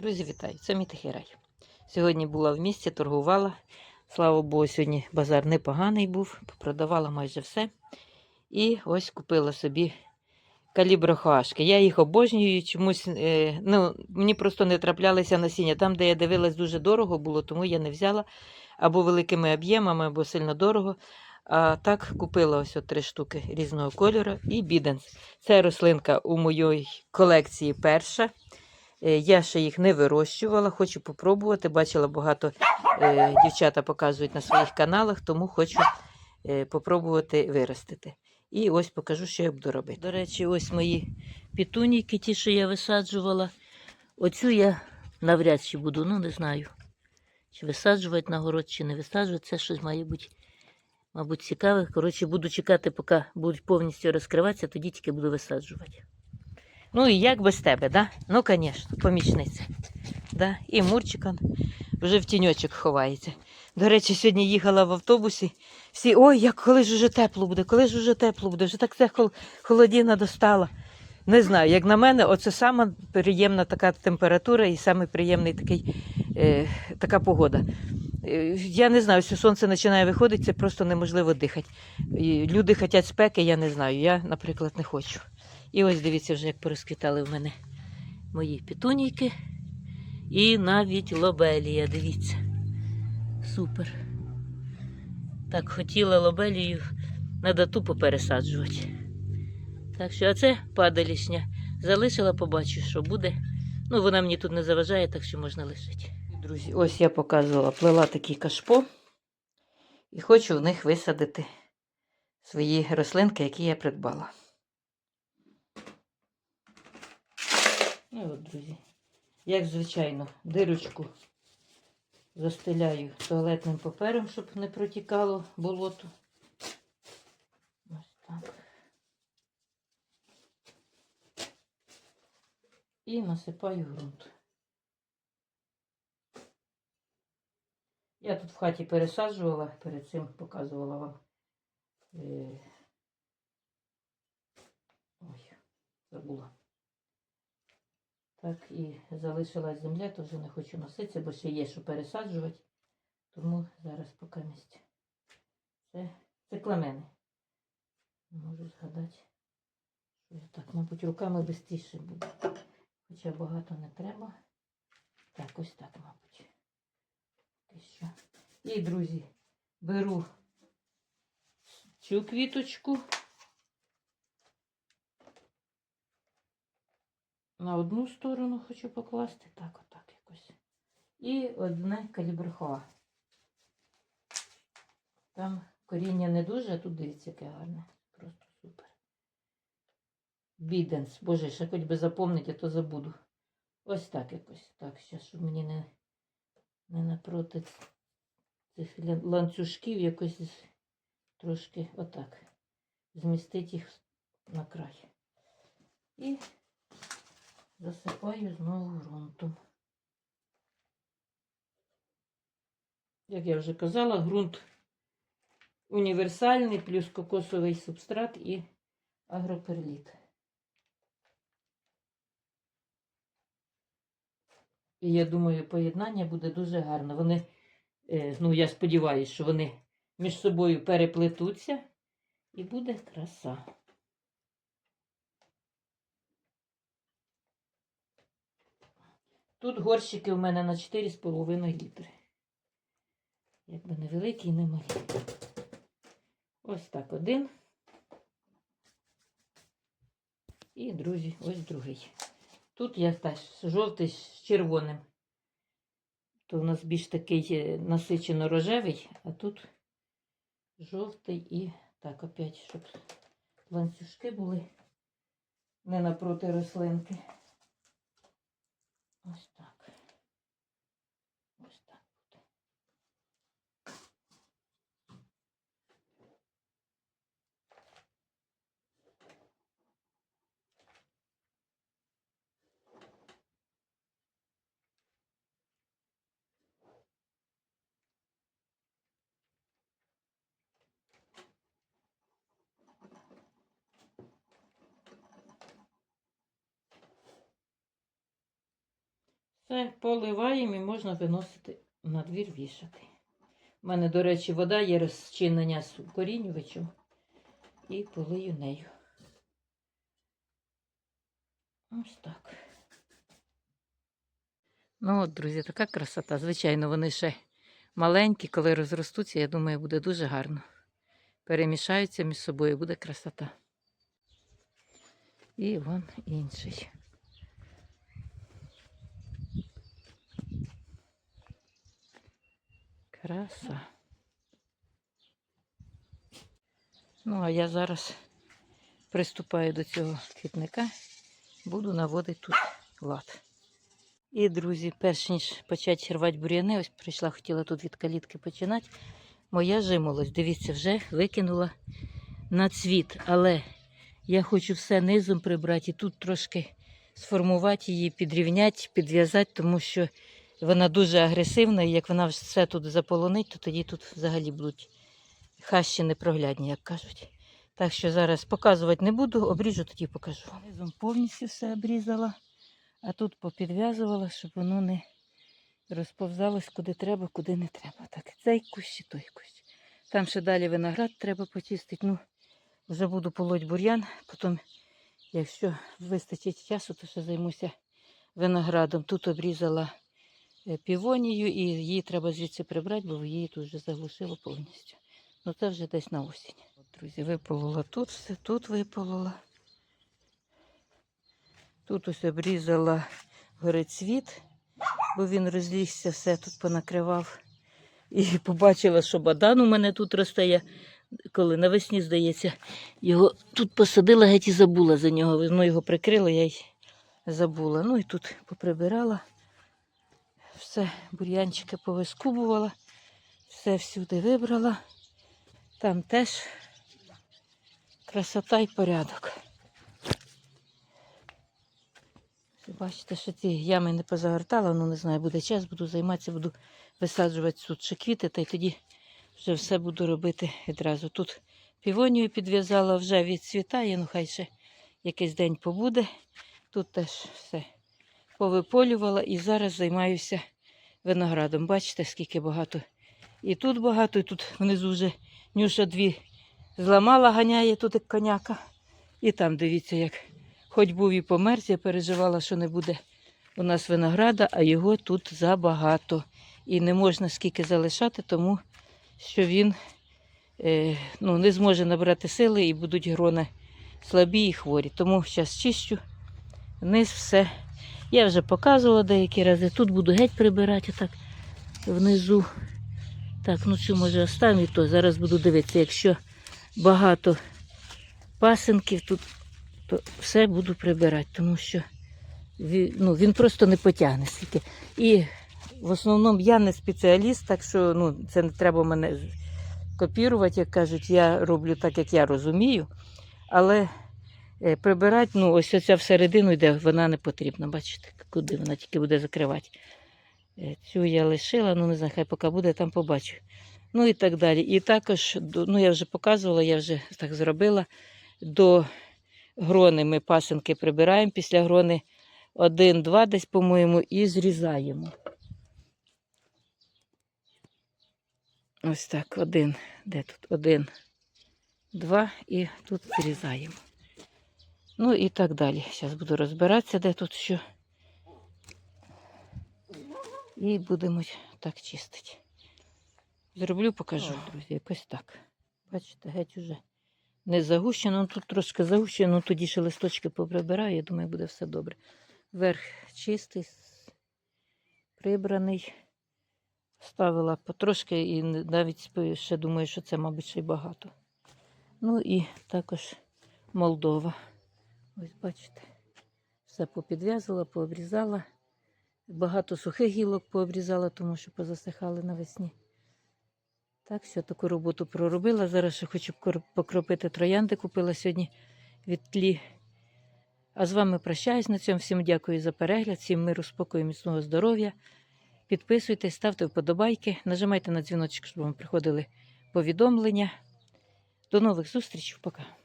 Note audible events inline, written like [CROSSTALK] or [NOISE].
Друзі, вітаю! Це мій тихий рай. Сьогодні була в місті, торгувала. Слава Богу, сьогодні базар непоганий був, продавала майже все. І ось купила собі каліброхашки. Я їх обожнюю чомусь. е, ну, мені просто не траплялися насіння. Там, де я дивилась, дуже дорого було, тому я не взяла або великими об'ємами, або сильно дорого. А так купила ось от три штуки різного кольору і біденс. Це рослинка у моїй колекції перша. Е, Я ще їх не вирощувала, хочу попробувати. Бачила багато е, дівчата показують на своїх каналах, тому хочу е, попробувати виростити. І ось покажу, що я буду робити. До речі, ось мої пітуніки, ті, що я висаджувала. Оцю я навряд чи буду, ну не знаю. Чи висаджувати на город, чи не висаджувати. Це щось має бути, мабуть, цікаве. Коротше, буду чекати, поки будуть повністю розкриватися, тоді тільки буду висаджувати. Ну і як без тебе, да? Ну, звісно, помічниця. Да? І Мурчика вже в тіньочок ховається. До речі, сьогодні їхала в автобусі. Всі, ой, як коли ж уже тепло буде, коли ж уже тепло буде, вже так це хол- холодіна достала. Не знаю, як на мене, оце сама приємна така температура і саме приємний такий, е, така погода. Е, Я не знаю, що сонце починає виходити, це просто неможливо дихати. Люди хочуть спеки, я не знаю. Я, наприклад, не хочу. І ось дивіться, вже як порозквітали в мене мої петунійки. І навіть лобелія, дивіться. Супер. Так, хотіла лобелію, треба тупо пересаджувати. Так що, а це падалішня. Залишила, побачу, що буде. Ну, вона мені тут не заважає, так що можна лишити. Друзі, ось я показувала, плела такі кашпо. І хочу в них висадити свої рослинки, які я придбала. Ну от, друзі, як звичайно, дирочку застеляю туалетним папером, щоб не протікало болото. Ось так. І насипаю ґрунт. Я тут в хаті пересаджувала, перед цим показувала вам. Е... Ой, забула. Так і залишилась земля, то вже не хочу носитися, бо ще є що пересаджувати. Тому зараз поки місць. Це, це кламени. Можу згадати. Що я так, мабуть, руками швидше буде. Хоча багато не треба. Так, ось так, мабуть. І що. І, друзі, беру цю квіточку. На одну сторону хочу покласти, так, отак якось. І одне калібрхоа. Там коріння не дуже, а тут дивіться, яке гарне. Просто супер. Біденс. Боже, ще хоч би запомнити, а то забуду. Ось так якось. Так, зараз, щоб мені не, не напроти цих ланцюжків якось трошки отак. Змістити їх на край. І засипаю знову ґрунтом. Як я вже казала, ґрунт універсальний, плюс кокосовий субстрат і агроперліт. І я думаю, поєднання буде дуже гарно. Вони, е, ну я сподіваюся, що вони між собою переплетуться і буде краса. Тут горщики у мене на 4,5 літри. Якби невеликий, не малий. Ось так один. І, друзі, ось другий. Тут я теж жовтий з червоним. То у нас більш такий е, насичено рожевий, а тут жовтий і так, опять, щоб ланцюжки були не напроти рослинки. Ось так. Це поливаємо і можна виносити на двір вішати. У мене, до речі, вода є розчинення з корінювачем. І полию нею. Ось так. Ну от, друзі, така красота. Звичайно, вони ще маленькі, коли розростуться, я думаю, буде дуже гарно. Перемішаються між собою, буде красота. І вон інший. Краса. Ну, а я зараз приступаю до цього квітника, буду наводити тут лад. І, друзі, перш ніж почати рвати бур'яни, ось прийшла, хотіла тут від калітки починати. Моя жимолость, дивіться, вже викинула на цвіт. Але я хочу все низом прибрати і тут трошки сформувати її, підрівняти, підв'язати, тому що вона дуже агресивна, і як вона все тут заполонить, то тоді тут взагалі будуть хащі непроглядні, як кажуть. Так що зараз показувати не буду, обріжу, тоді покажу. Низом повністю все обрізала, а тут попідв'язувала, щоб воно не розповзалось куди треба, куди не треба. Так, цей кущ і той кущ. Там ще далі виноград треба почистити. Ну, вже буду полоть бур'ян, потім, якщо вистачить часу, то ще займуся виноградом. Тут обрізала півонію і її треба звідси прибрати, бо її тут вже заглушило повністю. Ну це вже десь на осінь. От, друзі, виполола тут все, тут виполола. Тут ось обрізала горецвіт, бо він розлізся, все тут понакривав. І [LAUGHS] побачила, що бадан у мене тут росте. Я коли навесні, здається, його тут посадила, геть і забула за нього. Воно його прикрило, я й забула. Ну і тут поприбирала. Все, бур'янчики повискубувала, все всюди вибрала. Там теж красота і порядок. Бачите, що ці ями не позагортала, ну не знаю, буде час, буду займатися, буду висаджувати тут ще квіти, та й тоді вже все буду робити відразу. Тут півонію підв'язала, вже відцвітає, ну хай ще якийсь день побуде. Тут теж все повиполювала і зараз займаюся виноградом. Бачите, скільки багато. І тут багато, і тут внизу вже Нюша дві зламала, ганяє тут як коняка. І там дивіться, як хоч був і померз, я переживала, що не буде у нас винограда, а його тут забагато. І не можна скільки залишати, тому що він е, ну, не зможе набрати сили і будуть грони слабі і хворі. Тому зараз чищу вниз все. Я вже показувала деякі рази. Тут буду геть прибирати так внизу. Так, ну цю може оставлю, то зараз буду дивитися, якщо багато пасинків тут, то все буду прибирати, тому що він, ну, він просто не потягне стільки. І в основному я не спеціаліст, так що ну, це не треба мене копірувати, як кажуть, я роблю так, як я розумію. Але прибирати, ну, ось оця всередину йде, вона не потрібна. Бачите, куди вона тільки буде закривати. Е, Цю я лишила, ну не знаю, хай поки буде, там побачу. Ну і так далі. І також, ну я вже показувала, я вже так зробила. До грони ми пасинки прибираємо, після грони один-два десь, по-моєму, і зрізаємо. Ось так, один. Де тут? Один, два і тут зрізаємо. Ну і так далі. Зараз буду розбиратися, де тут що. І будемо так чистити. Зроблю, покажу, друзі, якось так. Бачите, геть уже не загущено. Ну, тут трошки загущено, ну, тоді ще листочки поприбираю, я думаю, буде все добре. Верх чистий, прибраний. Ставила потрошки і навіть ще думаю, що це, мабуть, ще й багато. Ну і також Молдова. Ось бачите, все попідв'язала, пообрізала. Багато сухих гілок пообрізала, тому що позасихали навесні. Так, все, таку роботу проробила. Зараз ще хочу покропити троянди. Купила сьогодні від тлі. А з вами прощаюсь на цьому. Всім дякую за перегляд, всім миру, спокою, міцного здоров'я. Підписуйтесь, ставте вподобайки, нажимайте на дзвіночок, щоб вам приходили повідомлення. До нових зустрічей. Пока.